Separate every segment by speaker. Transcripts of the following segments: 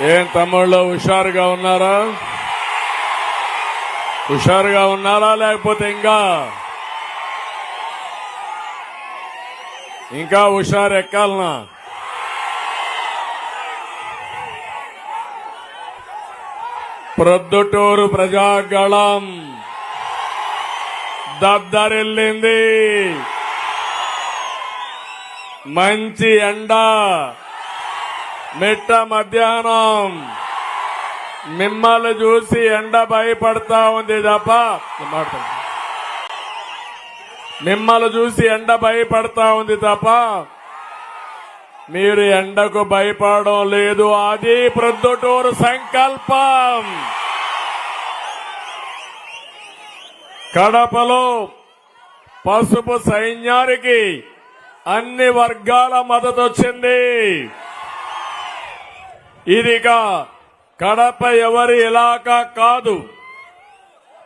Speaker 1: ఏం తమ్ముళ్ళు హుషారుగా ఉన్నారా? హుషారుగా ఉన్నారా లేకపోతే ఇంకా? ఇంకా హుషారు ఎక్కాలనా? ప్రొద్దుటూరు ప్రజాగళం దద్దరిల్లింది మంచి ఎండా. మిట్ట మధ్యాహ్నం. మిమ్మల్ని చూసి ఎండ భయపడతా ఉంది తప్ప మిమ్మల్ని చూసి ఎండ భయపడతా ఉంది తప్ప మీరు ఎండకు భయపడడం లేదు. అది ప్రొద్దుటూరు సంకల్పం. కడపలో పసుపు సైన్యానికి అన్ని వర్గాల మద్దతు వచ్చింది. ఇదిగా కడప ఎవరి ఇలాకా కాదు.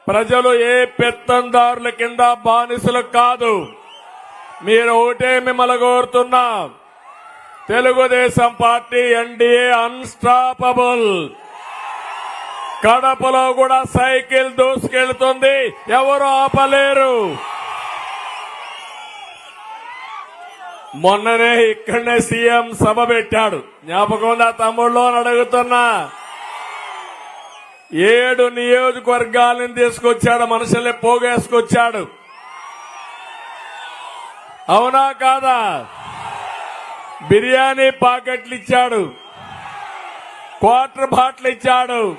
Speaker 1: ప్రజలు ఏ పెత్తందారుల కింద బానిసలు కాదు. మీరు ఒకటే మిమ్మల్ని కోరుతున్నా. Telugu Desam party NDA unstoppable. కడపలో కూడా సైకిల్ దూసుకెళ్తుంది. ఎవరు ఆపలేరు. మొన్ననే ఇక్కడనే సీఎం సభ పెట్టాడు. జ్ఞాపకంగా తమ్ముళ్ళు అని అడుగుతున్నా. ఏడు నియోజకవర్గాలను తీసుకొచ్చాడు మనుషుల్ని పోగేసుకొచ్చాడు. అవునా కాదా? బిర్యానీ పాకెట్లు ఇచ్చాడు. క్వార్టర్ బాట్లు ఇచ్చాడు.